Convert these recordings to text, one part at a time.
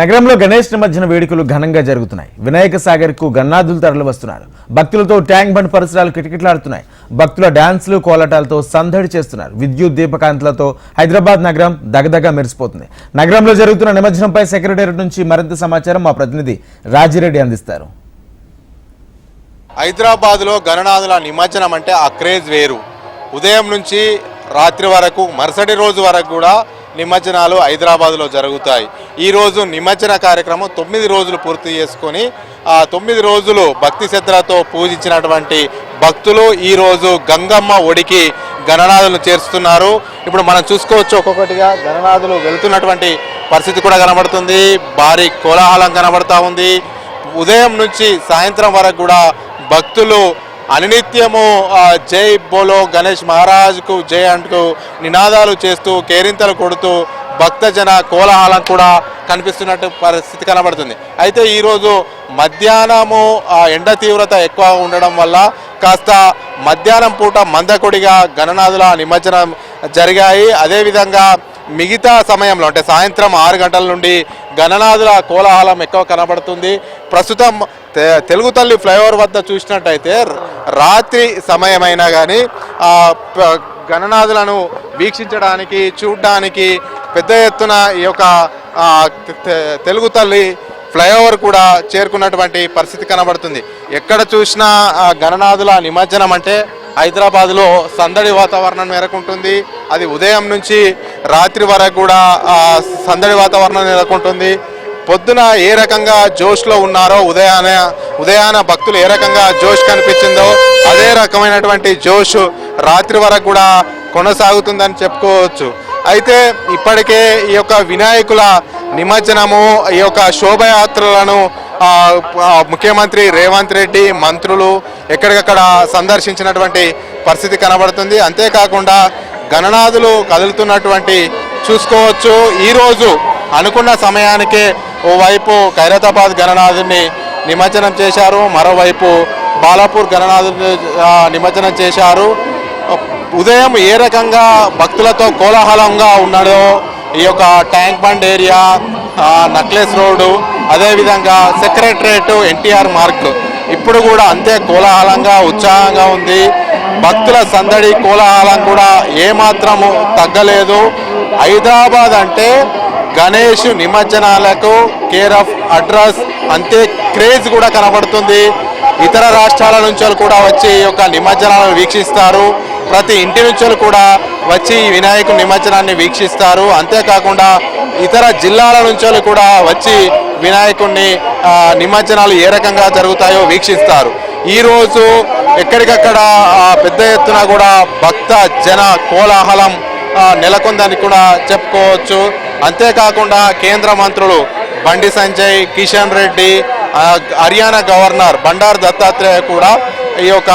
నగరంలో గణేష్ నిమజ్జన వేడుకలు ఘనంగా జరుగుతున్నాయి. వినాయక సాగర్కు గన్నాదులు తరలి వస్తున్నారు. భక్తులతో ట్యాంక్ బండ్ పరిసరాలు కిటకిటలాడుతున్నాయి. భక్తుల డాన్సులు కోలాటాలతో సందడి చేస్తున్నారు. విద్యుత్ దీపకాంతలతో హైదరాబాద్ నగరం దగదగ మెరిసిపోతుంది. నగరంలో జరుగుతున్న నిమజ్జనంపై సెక్రటేరియట్ నుంచి మరింత సమాచారం మా ప్రతినిధి రాజిరెడ్డి అందిస్తారు. హైదరాబాద్లో గణనాథుల నిమజ్జనం అంటే ఆ క్రేజ్ వేరు. ఉదయం నుంచి రాత్రి వరకు మరుసటి రోజు వరకు కూడా నిమజ్జనాలు హైదరాబాద్లో జరుగుతాయి. ఈరోజు నిమజ్జన కార్యక్రమం తొమ్మిది రోజులు పూర్తి చేసుకొని ఆ తొమ్మిది రోజులు భక్తి శ్రద్ధలతో పూజించినటువంటి భక్తులు ఈరోజు గంగమ్మ ఒడికి గణనాథులు చేరుస్తున్నారు. ఇప్పుడు మనం చూసుకోవచ్చు ఒక్కొక్కటిగా గణనాథులు వెళ్తున్నటువంటి పరిస్థితి కూడా కనబడుతుంది. భారీ కోలాహలం కనబడుతూ ఉంది. ఉదయం నుంచి సాయంత్రం వరకు కూడా భక్తులు అనునిత్యము జై బోలో గణేష్ మహారాజ్కు జై అంటూ నినాదాలు చేస్తూ కేరింతలు కొడుతూ భక్తజన కోలాహలం కూడా కనిపిస్తున్నట్టు పరిస్థితి కనబడుతుంది. అయితే ఈరోజు మధ్యాహ్నము ఆ ఎండ తీవ్రత ఎక్కువ ఉండడం వల్ల కాస్త మధ్యాహ్నం పూట మందకొడిగా గణనాథుల నిమజ్జనం జరిగాయి. అదేవిధంగా మిగతా సమయంలో అంటే సాయంత్రం ఆరు గంటల నుండి గణనాథుల కోలాహలం ఎక్కువ కనబడుతుంది. ప్రస్తుతం తెలుగు తల్లి ఫ్లైఓవర్ వద్ద చూసినట్టయితే రాత్రి సమయమైనా కానీ ఆ గణనాథులను వీక్షించడానికి చూడడానికి పెద్ద ఎత్తున ఈ యొక్క తెలుగు తల్లి ఫ్లైఓవర్ కూడా చేరుకున్నటువంటి పరిస్థితి కనబడుతుంది. ఎక్కడ చూసినా ఆ గణనాథుల నిమజ్జనం అంటే హైదరాబాద్లో సందడి వాతావరణం నెలకొంటుంది అది ఉదయం నుంచి రాత్రి వరకు కూడా సందడి వాతావరణం నెలకొంటుంది. పొద్దున ఏ రకంగా జోష్లో ఉన్నారో ఉదయాన ఉదయాన భక్తులు ఏ రకంగా జోష్ కనిపించిందో అదే రకమైనటువంటి జోష్ రాత్రి వరకు కూడా కొనసాగుతుందని చెప్పుకోవచ్చు. అయితే ఇప్పటికే ఈ యొక్క వినాయకుల నిమజ్జనము ఈ యొక్క శోభయాత్రలను ముఖ్యమంత్రి రేవంత్ రెడ్డి మంత్రులు ఎక్కడికక్కడ సందర్శించినటువంటి పరిస్థితి కనబడుతుంది. అంతేకాకుండా గణనాథులు కదులుతున్నటువంటి చూసుకోవచ్చు. ఈరోజు అనుకున్న సమయానికే ఓవైపు ఖైరతాబాద్ గణనాథుని నిమజ్జనం చేశారు మరోవైపు బాలాపూర్ గణనాథుని నిమజ్జనం చేశారు. ఉదయం ఏ రకంగా భక్తులతో కోలాహలంగా ఉన్నాడో ఈ యొక్క tank bund area necklace road అదేవిధంగా సెక్రటరేట్ ఎన్టీఆర్ మార్క్. ఇప్పుడు కూడా అంతే కోలాహలంగా ఉత్సాహంగా ఉంది. భక్తుల సందడి కోలాహలం కూడా ఏమాత్రము తగ్గలేదు. హైదరాబాద్ అంటే గణేష్ నిమజ్జనాలకు కేర్ ఆఫ్ అడ్రస్ అంతే క్రేజ్ కూడా కనబడుతుంది. ఇతర రాష్ట్రాల నుంచి కూడా వచ్చి ఈ యొక్క నిమజ్జనాలను వీక్షిస్తారు. ప్రతి ఇంటి నుంచి కూడా వచ్చి వినాయకుడి నిమజ్జనాన్ని వీక్షిస్తారు. అంతేకాకుండా ఇతర జిల్లాల నుంచి కూడా వచ్చి వినాయకుడిని నిమజ్జనాలు ఏ రకంగా జరుగుతాయో వీక్షిస్తారు. ఈరోజు ఎక్కడికక్కడ పెద్ద ఎత్తున కూడా భక్త జన కోలాహలం నెలకొందని కూడా చెప్పుకోవచ్చు. అంతేకాకుండా కేంద్ర మంత్రులు బండి సంజయ్ కిషన్ రెడ్డి హర్యానా గవర్నర్ బండారు దత్తాత్రేయ కూడా ఈ యొక్క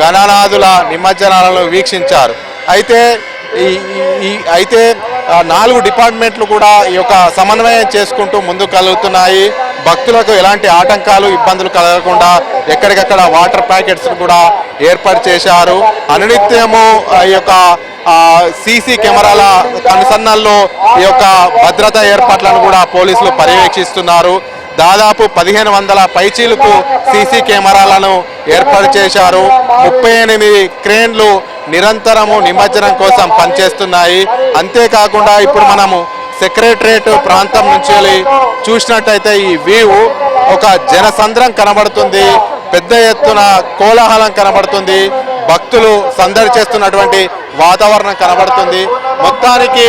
గణనాథుల నిమజ్జనాలను వీక్షించారు. అయితే ఈ అయితే నాలుగు డిపార్ట్మెంట్లు కూడా ఈ యొక్క సమన్వయం చేసుకుంటూ ముందుకు కలుగుతున్నాయి. భక్తులకు ఎలాంటి ఆటంకాలు ఇబ్బందులు కలగకుండా ఎక్కడికక్కడ వాటర్ ప్యాకెట్స్ కూడా ఏర్పాటు చేశారు. అనునిత్యము ఆ, ఈ యొక్క సీసీ కెమెరాల కనుసన్నల్లో ఈ యొక్క భద్రతా ఏర్పాట్లను కూడా పోలీసులు పర్యవేక్షిస్తున్నారు. దాదాపు పదిహేను వందల పైచీలకు సీసీ కెమెరాలను ఏర్పాటు చేశారు. ముప్పై ఎనిమిది క్రేన్లు నిరంతరము నిమజ్జనం కోసం పనిచేస్తున్నాయి. అంతేకాకుండా ఇప్పుడు మనము సెక్రటరేట్ ప్రాంతం నుంచి చూసినట్టయితే ఈ వ్యూ ఒక జనసంద్రం కనబడుతుంది. పెద్ద ఎత్తున కోలాహలం కనబడుతుంది. భక్తులు సందడి చేస్తున్నటువంటి వాతావరణం కనబడుతుంది. మొత్తానికి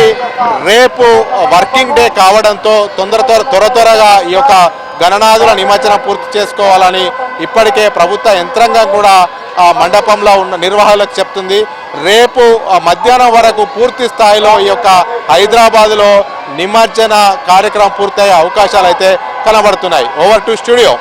రేపు వర్కింగ్ డే కావడంతో తొందర త్వర త్వర త్వరగా ఈ యొక్క గణనాథుల నిమజ్జనం పూర్తి చేసుకోవాలని ఇప్పటికే ప్రభుత్వ యంత్రాంగం కూడా ఆ మండపంలో ఉన్న నిర్వాహకులకు చెప్తుంది. రేపు మధ్యాహ్నం వరకు పూర్తి స్థాయిలో ఈ యొక్క హైదరాబాద్లో నిమజ్జన కార్యక్రమం పూర్తయ్యే అవకాశాలు అయితే కనబడుతున్నాయి. Over to studio